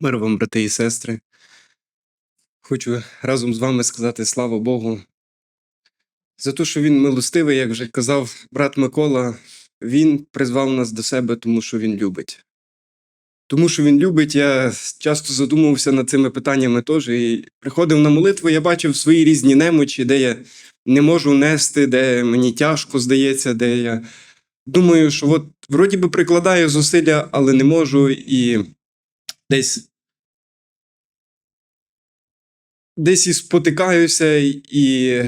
Мир вам, брати і сестри. Хочу разом з вами сказати слава Богу за те, що він милостивий, як вже казав брат Микола, він призвав нас до себе, тому що він любить. Тому що він любить, я часто задумувався над цими питаннями теж. І приходив на молитву, я бачив свої різні немочі, де я не можу нести, де мені тяжко здається, де я думаю, що от вроді би прикладаю зусилля, але не можу, і десь десь і спотикаюся, і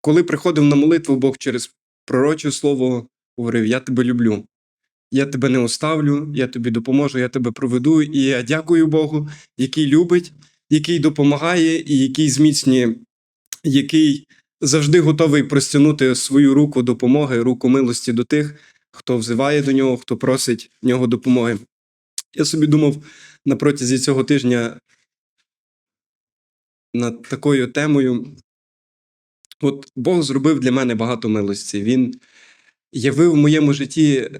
коли приходив на молитву, Бог через пророче слово говорив: Я тебе люблю, я тебе не оставлю, я тобі допоможу, я тебе проведу. І я дякую Богу, який любить, який допомагає, і який зміцнює, який завжди готовий простягнути свою руку допомоги, руку милості до тих, хто взиває до нього, хто просить в нього допомоги. Я собі думав на протязі цього тижня над такою темою. От Бог зробив для мене багато милості. Він явив в моєму житті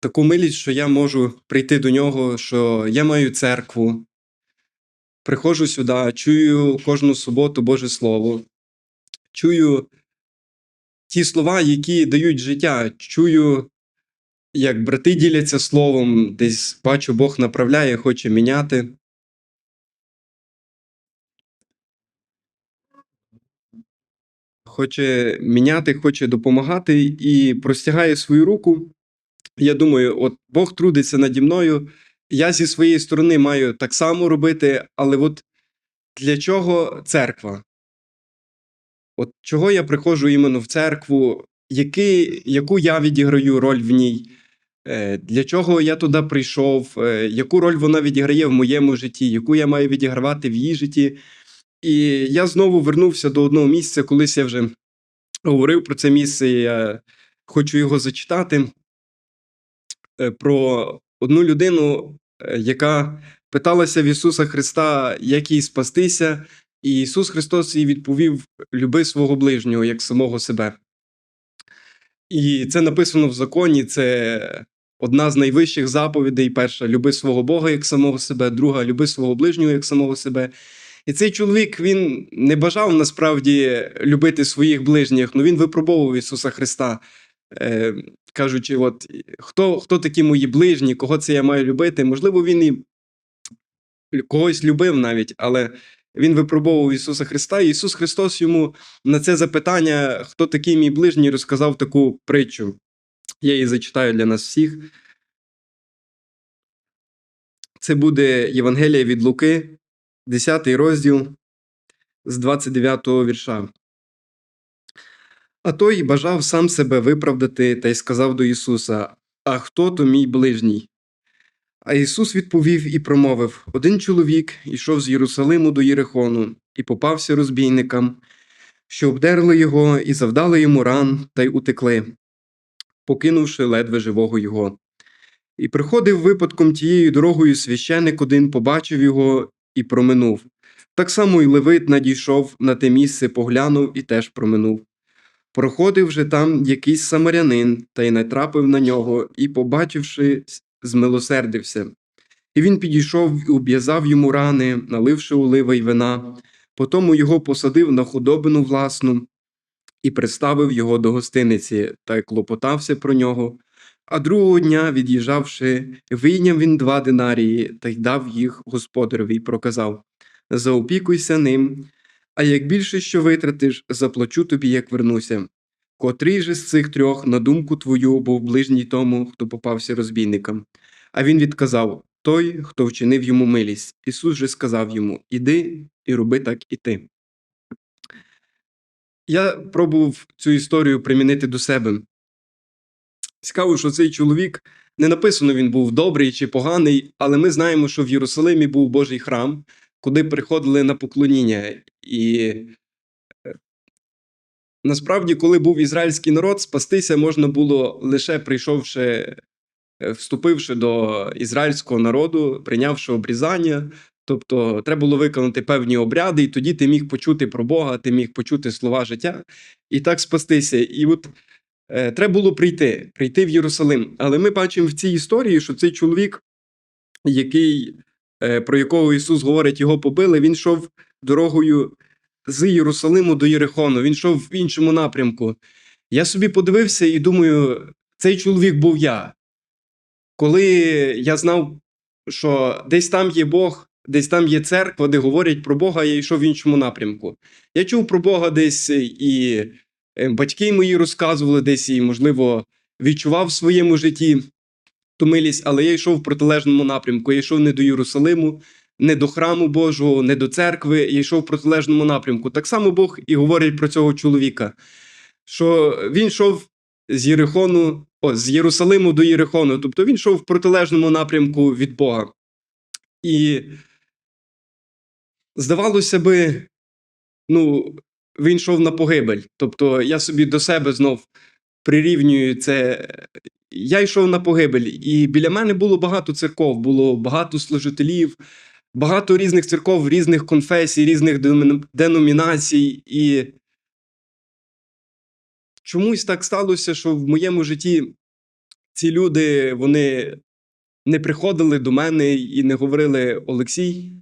таку милість, що я можу прийти до нього, що я маю церкву, приходжу сюди, чую кожну суботу Боже Слово, чую ті слова, які дають життя, чую, як брати діляться словом, десь бачу, Бог направляє, хоче міняти. Хоче міняти, хоче допомагати і простягає свою руку. Я думаю, от Бог трудиться наді мною. Я зі своєї сторони маю так само робити, але от для чого церква? От чого я приходжу іменно в церкву, який, яку я відіграю роль в ній? Е, Для чого я туди прийшов, е, яку роль вона відіграє в моєму житті, яку я маю відігравати в її житті? І я знову вернувся до одного місця, колись я вже говорив про це місце, і я хочу його зачитати е, про одну людину, яка питалася в Ісуса Христа, як їй спастися, і Ісус Христос їй відповів: люби свого ближнього як самого себе. І це написано в законі, це одна з найвищих заповідей. Перша люби свого Бога як самого себе, друга люби свого ближнього як самого себе. І цей чоловік він не бажав насправді любити своїх ближніх, ну він випробовував Ісуса Христа, е, кажучи, от хто, хто такі мої ближні, кого це я маю любити? Можливо, він і когось любив навіть, але він випробовував Ісуса Христа, і Ісус Христос йому на це запитання, хто такий мій ближній, розказав таку притчу. Я її зачитаю для нас всіх. Це буде Євангелія від Луки, 10 розділ з 29 вірша. А той бажав сам себе виправдати та й сказав до Ісуса: А хто то мій ближній? А Ісус відповів і промовив: Один чоловік ішов з Єрусалиму до Єрихону і попався розбійникам, що обдерли його і завдали йому ран та й утекли, покинувши ледве живого його. І приходив випадком тією дорогою священик один, побачив його і проминув. Так само й Левит надійшов на те місце, поглянув і теж проминув. Проходив же там якийсь самарянин та й натрапив на нього, і, побачивши, змилосердився. І він підійшов і обв'язав йому рани, наливши олива й вина, потому його посадив на худобину власну і приставив його до гостиниці та клопотався про нього. А другого дня, від'їжджавши, вийняв він два динарії та й дав їх господареві й проказав Заопікуйся ним, а як більше що витратиш, заплачу тобі, як вернуся. Котрий же з цих трьох, на думку твою, був ближній тому, хто попався розбійникам. А він відказав той, хто вчинив йому милість. Ісус же сказав йому Іди і роби так і ти. Я пробував цю історію примінити до себе. Цікаво, що цей чоловік не написано, він був добрий чи поганий, але ми знаємо, що в Єрусалимі був Божий храм, куди приходили на поклоніння. І е, насправді, коли був ізраїльський народ, спастися можна було лише прийшовши, е, вступивши до ізраїльського народу, прийнявши обрізання. Тобто треба було виконати певні обряди, і тоді ти міг почути про Бога, ти міг почути слова життя і так спастися. І от е, треба було прийти, прийти в Єрусалим. Але ми бачимо в цій історії, що цей чоловік, який е, про якого Ісус говорить, його побили, він йшов дорогою з Єрусалиму до Єрихону, він йшов в іншому напрямку. Я собі подивився і думаю, цей чоловік був я. Коли я знав, що десь там є Бог, десь там є церква, де говорять про Бога, я йшов в іншому напрямку. Я чув про Бога десь і е, батьки мої розказували десь, і, можливо, відчував в своєму житті ту милість, але я йшов в протилежному напрямку. Я йшов не до Єрусалиму, не до храму Божого, не до церкви, я йшов в протилежному напрямку. Так само Бог і говорить про цього чоловіка, що він йшов з Єрихону, о, з Єрусалиму до Єрихону, тобто він йшов в протилежному напрямку від Бога. І здавалося би, ну, він йшов на погибель. Тобто я собі до себе знов прирівнюю це. Я йшов на погибель, і біля мене було багато церков, було багато служителів, багато різних церков, різних конфесій, різних деномінацій. І чомусь так сталося, що в моєму житті ці люди вони не приходили до мене і не говорили: Олексій,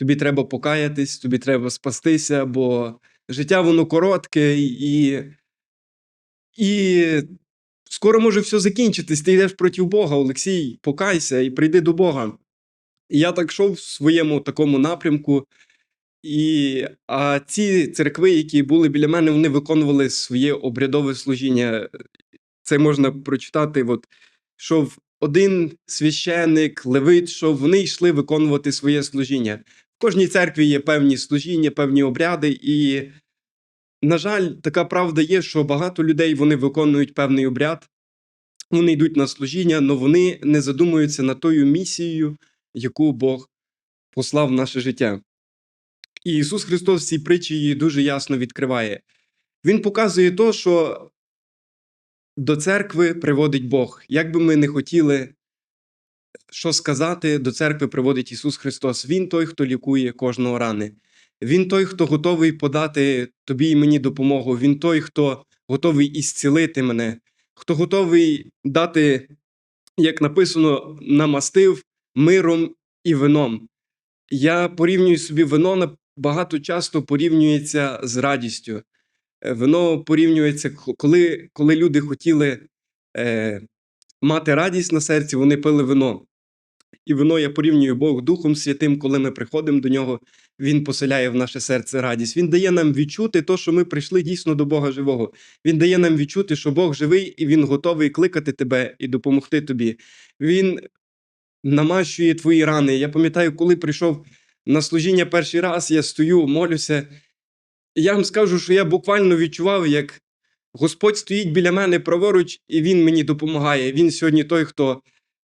тобі треба покаятись, тобі треба спастися, бо життя воно коротке і. І скоро може все закінчитись. Ти йдеш проти Бога, Олексій, покайся і прийди до Бога. І я так йшов в своєму такому напрямку. І, а ці церкви, які були біля мене, вони виконували своє обрядове служіння. Це можна прочитати. От, що один священик, левит, що вони йшли виконувати своє служіння. В кожній церкві є певні служіння, певні обряди, і на жаль, така правда є, що багато людей вони виконують певний обряд, вони йдуть на служіння, але вони не задумуються над тою місією, яку Бог послав в наше життя. І Ісус Христос в цій притчі її дуже ясно відкриває. Він показує то, що до церкви приводить Бог. Як би ми не хотіли що сказати, до церкви приводить Ісус Христос. Він той, хто лікує кожного рани. Він той, хто готовий подати тобі і мені допомогу. Він той, хто готовий ісцілити мене, хто готовий дати, як написано, намастив миром і вином. Я порівнюю собі вино багато часто порівнюється з радістю. Е, Вино порівнюється, коли, коли люди хотіли е, мати радість на серці, вони пили вино. І вино я порівнюю Бог Духом Святим, коли ми приходимо до нього, Він поселяє в наше серце радість. Він дає нам відчути то, що ми прийшли дійсно до Бога живого. Він дає нам відчути, що Бог живий і Він готовий кликати тебе і допомогти тобі. Він намащує твої рани. Я пам'ятаю, коли прийшов на служіння перший раз, я стою, молюся. Я вам скажу, що я буквально відчував, як Господь стоїть біля мене праворуч, і Він мені допомагає. Він сьогодні той, хто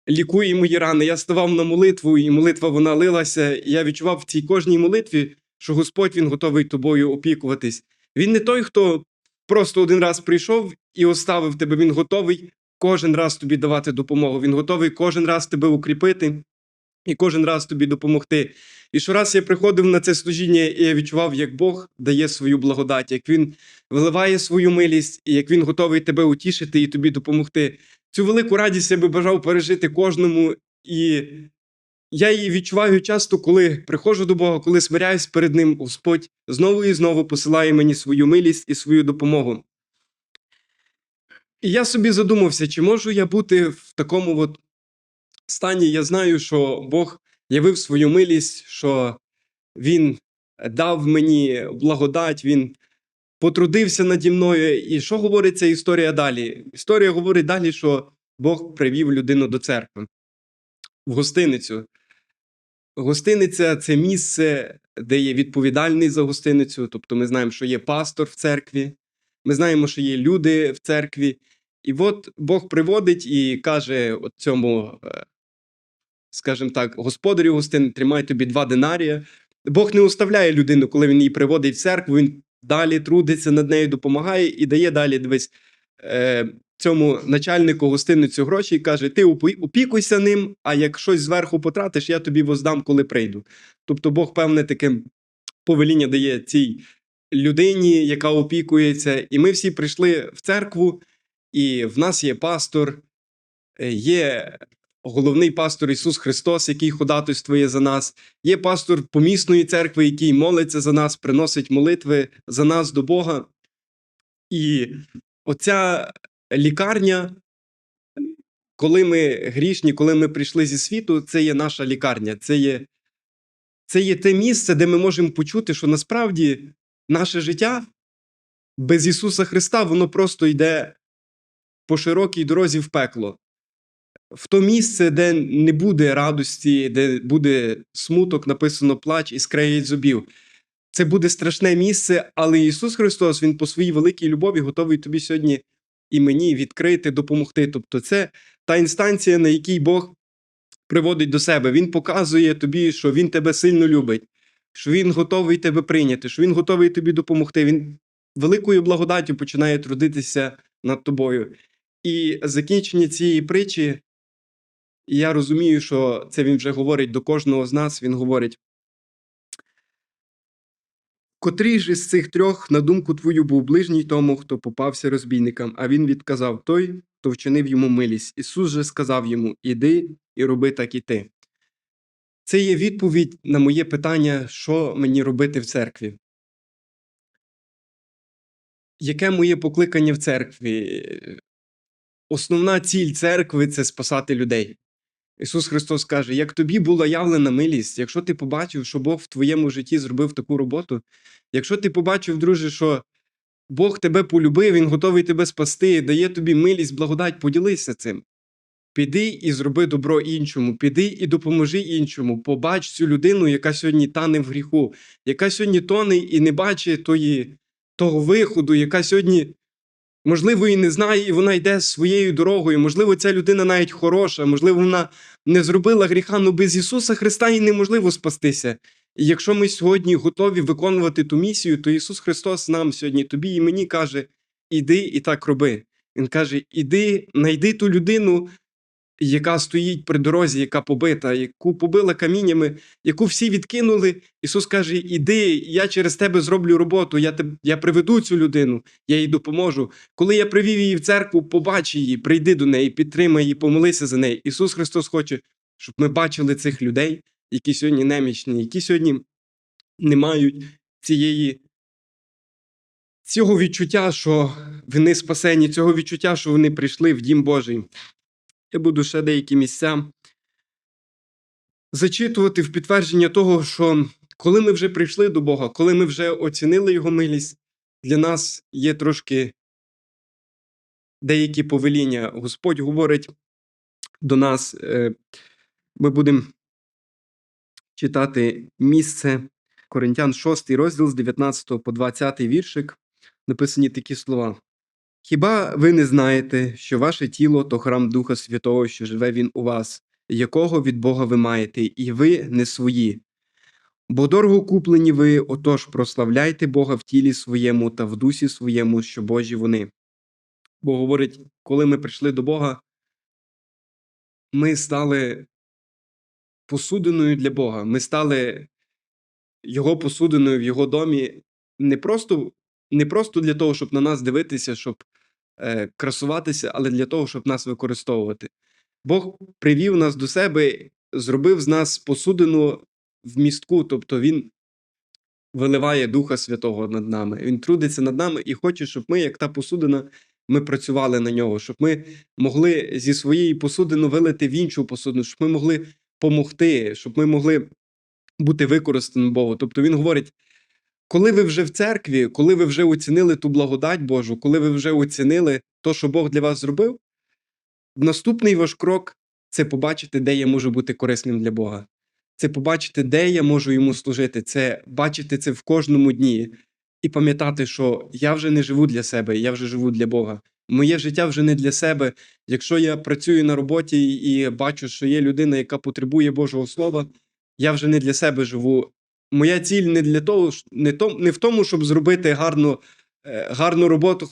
лікує мої рани. Я ставав на молитву, і молитва вона лилася. І я відчував в цій кожній молитві, що Господь Він готовий тобою опікуватись. Він не той, хто просто один раз прийшов і оставив тебе. Він готовий кожен раз тобі давати допомогу. Він готовий кожен раз тебе укріпити і кожен раз тобі допомогти. І щораз я приходив на це служіння, і я відчував, як Бог дає свою благодать, як Він виливає свою милість, і як Він готовий тебе утішити і тобі допомогти. Цю велику радість я би бажав пережити кожному. І я її відчуваю часто, коли приходжу до Бога, коли смиряюсь перед Ним, Господь знову і знову посилає мені свою милість і свою допомогу. І я собі задумався, чи можу я бути в такому от стані. Я знаю, що Бог явив свою милість, що Він дав мені благодать, Він потрудився наді мною. І що говорить ця історія далі? Історія говорить далі, що Бог привів людину до церкви в гостиницю. Гостиниця це місце, де є відповідальний за гостиницю. Тобто ми знаємо, що є пастор в церкві, ми знаємо, що є люди в церкві. І от Бог приводить і каже цьому, е, скажімо так, господарю гостини, тримай тобі два динарія. Бог не оставляє людину, коли він її приводить в церкву, він далі трудиться над нею, допомагає і дає далі дивись е, цьому начальнику гостиницю гроші і каже: Ти опікуйся ним, а як щось зверху потратиш, я тобі воздам, коли прийду. Тобто Бог певне таке повеління дає цій людині, яка опікується. І ми всі прийшли в церкву, і в нас є пастор, е, є головний пастор Ісус Христос, який ходатайствує за нас. Є пастор помісної церкви, який молиться за нас, приносить молитви за нас до Бога. І оця лікарня, коли ми грішні, коли ми прийшли зі світу, це є наша лікарня. Це є, це є те місце, де ми можемо почути, що насправді наше життя без Ісуса Христа, воно просто йде по широкій дорозі в пекло. В то місце, де не буде радості, де буде смуток, написано плач і скреють зубів. Це буде страшне місце, але Ісус Христос, Він по своїй великій любові готовий тобі сьогодні і мені відкрити, допомогти. Тобто, це та інстанція, на якій Бог приводить до себе. Він показує тобі, що Він тебе сильно любить, що Він готовий тебе прийняти, що Він готовий тобі допомогти. Він великою благодаттю починає трудитися над тобою. І закінчення цієї притчі, і я розумію, що це він вже говорить до кожного з нас. Він говорить. Котрий ж із цих трьох, на думку твою, був ближній тому, хто попався розбійникам, а він відказав той, хто вчинив йому милість. Ісус же сказав йому: Іди і роби так і ти. Це є відповідь на моє питання, що мені робити в церкві. Яке моє покликання в церкві? Основна ціль церкви це спасати людей. Ісус Христос каже: як тобі була явлена милість, якщо ти побачив, що Бог в твоєму житті зробив таку роботу, якщо ти побачив, друже, що Бог тебе полюбив, Він готовий тебе спасти, дає тобі милість, благодать, поділися цим. Піди і зроби добро іншому, піди і допоможи іншому. Побач цю людину, яка сьогодні тане в гріху, яка сьогодні тоне і не бачить тої, того виходу, яка сьогодні Можливо, і не знає, і вона йде своєю дорогою. Можливо, ця людина навіть хороша, можливо, вона не зробила гріха, але без Ісуса Христа їй неможливо спастися. І якщо ми сьогодні готові виконувати ту місію, то Ісус Христос нам сьогодні, тобі і мені каже: іди і так роби. Він каже: іди, знайди ту людину, яка стоїть при дорозі, яка побита, яку побила каміннями, яку всі відкинули. Ісус каже: Іди, я через тебе зроблю роботу, я теб, я приведу цю людину, я їй допоможу. Коли я привів її в церкву, побач її, прийди до неї, підтримай її, помолися за неї. Ісус Христос хоче, щоб ми бачили цих людей, які сьогодні немічні, які сьогодні не мають цієї. Цього відчуття, що вони спасені, цього відчуття, що вони прийшли в Дім Божий. Я буду ще деякі місця зачитувати в підтвердження того, що коли ми вже прийшли до Бога, коли ми вже оцінили Його милість, для нас є трошки деякі повеління. Господь говорить до нас, е, ми будемо читати місце Коринтян 6 розділ з 19 по 20 віршик, написані такі слова. Хіба ви не знаєте, що ваше тіло то храм Духа Святого, що живе він у вас, якого від Бога ви маєте, і ви не свої? Бо дорого куплені ви, отож прославляйте Бога в тілі своєму та в дусі своєму, що Божі вони. Бо говорить, коли ми прийшли до Бога, ми стали посудиною для Бога. Ми стали Його посудиною в Його домі не просто не просто для того, щоб на нас дивитися, щоб красуватися, але для того, щоб нас використовувати. Бог привів нас до себе, зробив з нас посудину в містку, тобто Він виливає Духа Святого над нами. Він трудиться над нами і хоче, щоб ми, як та посудина, ми працювали на нього, щоб ми могли зі своєї посудини вилити в іншу посудину, щоб ми могли помогти, щоб ми могли бути використані Богу. Тобто він говорить. Коли ви вже в церкві, коли ви вже оцінили ту благодать Божу, коли ви вже оцінили то, що Бог для вас зробив, наступний ваш крок це побачити, де я можу бути корисним для Бога. Це побачити, де я можу йому служити, це бачити це в кожному дні і пам'ятати, що я вже не живу для себе, я вже живу для Бога. Моє життя вже не для себе. Якщо я працюю на роботі і бачу, що є людина, яка потребує Божого Слова, я вже не для себе живу моя ціль не для того, не то, не в тому, щоб зробити гарну е, гарну роботу,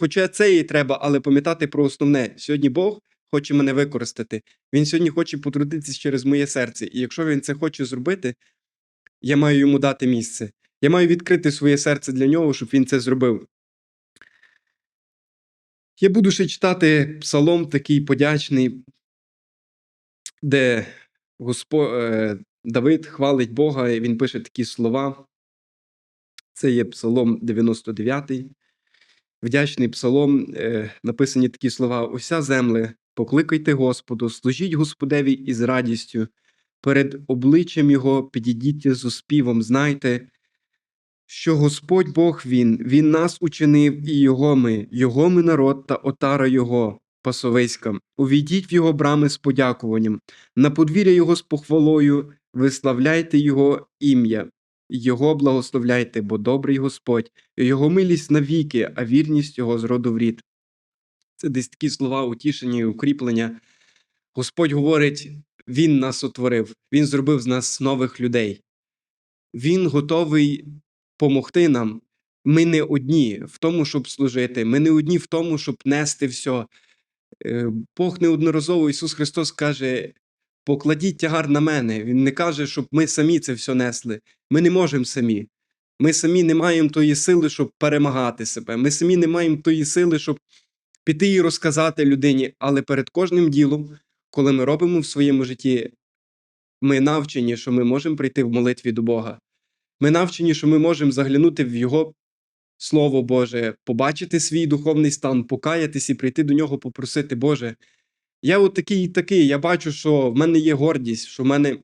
хоча, це і треба, але пам'ятати про основне. Сьогодні Бог хоче мене використати. Він сьогодні хоче потрудитися через моє серце. І якщо він це хоче зробити, я маю йому дати місце. Я маю відкрити своє серце для нього, щоб він це зробив. Я буду ще читати псалом такий подячний. де Госпо... Давид хвалить Бога, і він пише такі слова. Це є Псалом 99. Вдячний псалом, е, написані такі слова: Уся земле, покликайте Господу, служіть Господеві із радістю, перед обличчям Його підійдіть з успівом. Знайте, що Господь Бог Він, Він нас учинив, і Його ми, Його ми народ та отара Його, пасовиська. Увійдіть в Його брами з подякуванням, на подвір'я Його з похвалою, виславляйте Його ім'я, Його благословляйте, бо добрий Господь, Його милість навіки, а вірність Його з роду в рід. Це десь такі слова утішення і укріплення. Господь говорить, Він нас утворив, Він зробив з нас нових людей. Він готовий помогти нам. Ми не одні в тому, щоб служити. Ми не одні в тому, щоб нести все. Бог неодноразово Ісус Христос каже: покладіть тягар на мене. Він не каже, щоб ми самі це все несли. Ми не можемо самі. Ми самі не маємо тої сили, щоб перемагати себе. Ми самі не маємо тої сили, щоб піти і розказати людині. Але перед кожним ділом, коли ми робимо в своєму житті, ми навчені, що ми можемо прийти в молитві до Бога. Ми навчені, що ми можемо заглянути в Його Слово Боже, побачити свій духовний стан, покаятись і прийти до нього, попросити, Боже, я от такий і такий, я бачу, що в мене є гордість, що в мене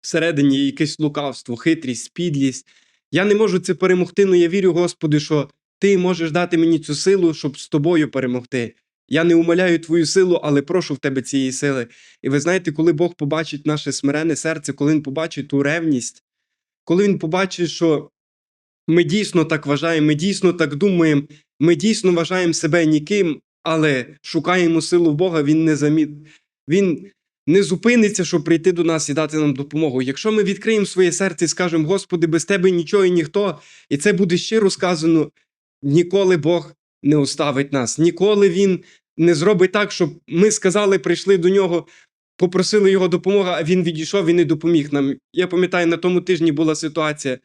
всередині є якесь лукавство, хитрість, підлість. Я не можу це перемогти, але я вірю, Господи, що Ти можеш дати мені цю силу, щоб з тобою перемогти. Я не умоляю твою силу, але прошу в тебе цієї сили. І ви знаєте, коли Бог побачить наше смирене серце, коли Він побачить ту ревність, коли Він побачить, що ми дійсно так вважаємо, ми дійсно так думаємо, ми дійсно вважаємо себе ніким, але шукаємо силу Бога, Він не заміт. Він не зупиниться, щоб прийти до нас і дати нам допомогу. Якщо ми відкриємо своє серце і скажемо, Господи, без тебе нічого і ніхто, і це буде щиро сказано, ніколи Бог не оставить нас, ніколи Він не зробить так, щоб ми сказали, прийшли до нього, попросили його допомоги, а він відійшов і не допоміг нам. Я пам'ятаю, на тому тижні була ситуація.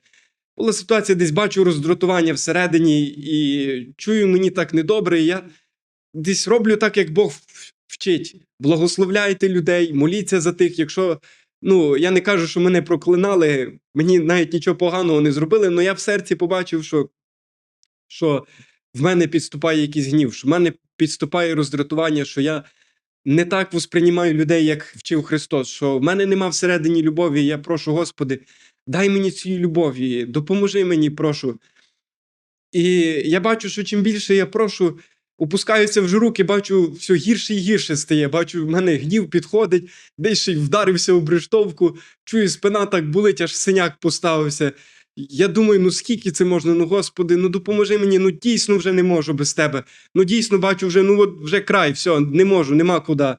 Була ситуація, десь бачу роздратування всередині, і чую, мені так недобре. і Я десь роблю так, як Бог вчить. Благословляйте людей, моліться за тих. Якщо ну я не кажу, що мене проклинали, мені навіть нічого поганого не зробили, але я в серці побачив, що, що в мене підступає якийсь гнів, що в мене підступає роздратування, що я не так восприймаю людей, як вчив Христос, що в мене нема всередині любові. Я прошу, Господи, дай мені цієї любові, допоможи мені, прошу. І я бачу, що чим більше я прошу, опускаюся в руки, бачу, все гірше і гірше стає. Бачу, в мене гнів підходить, десь ще й вдарився у брештовку, чую, спина так болить, аж синяк поставився. Я думаю, ну скільки це можна? Ну, Господи, ну допоможи мені, ну дійсно вже не можу без тебе. Ну дійсно бачу, вже ну от вже край, все, не можу, нема куди.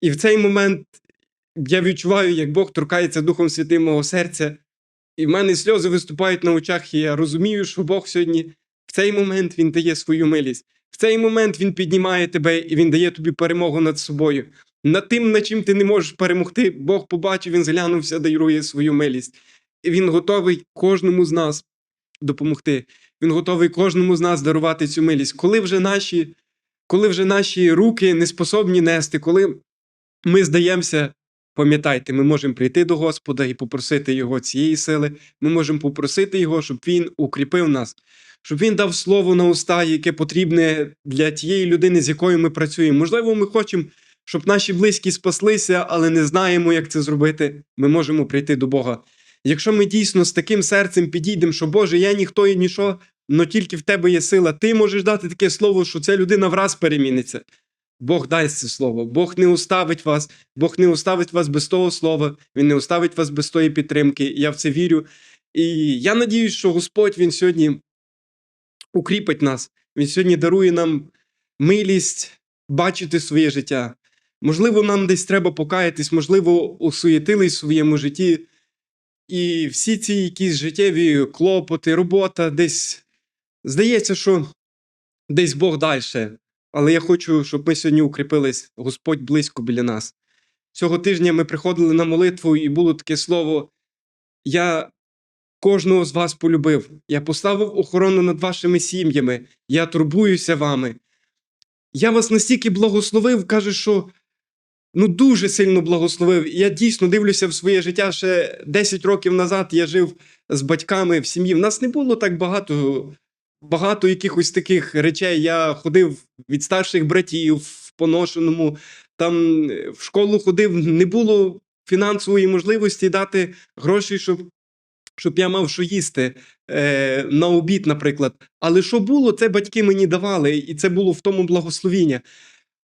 І в цей момент я відчуваю, як Бог торкається Духом Святим мого серця, і в мене сльози виступають на очах, і я розумію, що Бог сьогодні в цей момент Він дає свою милість. В цей момент Він піднімає тебе і Він дає тобі перемогу над собою. Над тим, над чим ти не можеш перемогти, Бог побачив, він зглянувся, дарує свою милість. І він готовий кожному з нас допомогти. Він готовий кожному з нас дарувати цю милість. Коли вже наші, коли вже наші руки не способні нести, коли ми здаємося, пам'ятайте, ми можемо прийти до Господа і попросити Його цієї сили. Ми можемо попросити Його, щоб Він укріпив нас, щоб Він дав слово на уста, яке потрібне для тієї людини, з якою ми працюємо. Можливо, ми хочемо, щоб наші близькі спаслися, але не знаємо, як це зробити. Ми можемо прийти до Бога. Якщо ми дійсно з таким серцем підійдемо, що Боже, я ніхто і нічого, але тільки в тебе є сила, ти можеш дати таке слово, що ця людина враз переміниться. Бог дасть це слово, Бог не оставить вас, Бог не оставить вас без того слова, Він не оставить вас без тої підтримки. Я в це вірю. І я надіюсь, що Господь Він сьогодні укріпить нас. Він сьогодні дарує нам милість бачити своє життя. Можливо, нам десь треба покаятись, можливо, осуєтились в своєму житті. І всі ці якісь життєві клопоти, робота десь здається, що десь Бог далі. Але я хочу, щоб ми сьогодні укріпились, Господь близько біля нас. Цього тижня ми приходили на молитву, і було таке слово: Я кожного з вас полюбив. Я поставив охорону над вашими сім'ями, я турбуюся вами. Я вас настільки благословив, каже, що ну дуже сильно благословив. Я дійсно дивлюся в своє життя ще 10 років назад. Я жив з батьками в сім'ї. В нас не було так багато, багато якихось таких речей. Я ходив від старших братів в поношеному, там е, в школу ходив, не було фінансової можливості дати гроші, щоб. Щоб я мав що їсти е, на обід, наприклад. Але що було, це батьки мені давали, і це було в тому благословіння.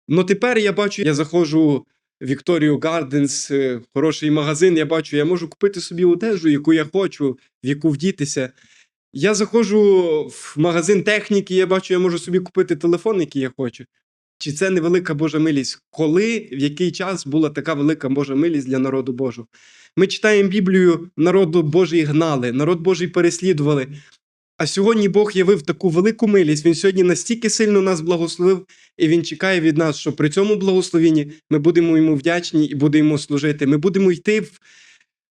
Ну тепер я бачу, я заходжу в Gardens, е, хороший магазин. Я бачу, я можу купити собі одежу, яку я хочу, в яку вдітися. Я заходжу в магазин техніки, я бачу, я можу собі купити телефон, який я хочу. Чи це не велика Божа милість? Коли, в який час була така велика Божа милість для народу Божого? Ми читаємо Біблію, народу Божий гнали, народ Божий переслідували. А сьогодні Бог явив таку велику милість. Він сьогодні настільки сильно нас благословив, і Він чекає від нас, що при цьому благословенні ми будемо йому вдячні і будемо служити. Ми будемо йти в.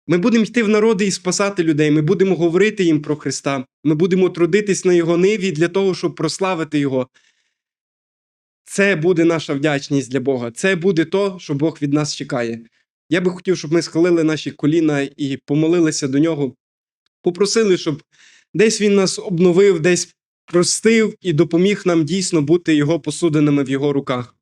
Ми будемо йти в народи і спасати людей. Ми будемо говорити їм про Христа. Ми будемо трудитись на Його ниві для того, щоб прославити Його. Це буде наша вдячність для Бога. Це буде то, що Бог від нас чекає. Я би хотів, щоб ми схилили наші коліна і помолилися до нього, попросили, щоб десь він нас обновив, десь простив і допоміг нам дійсно бути його посудинами в його руках.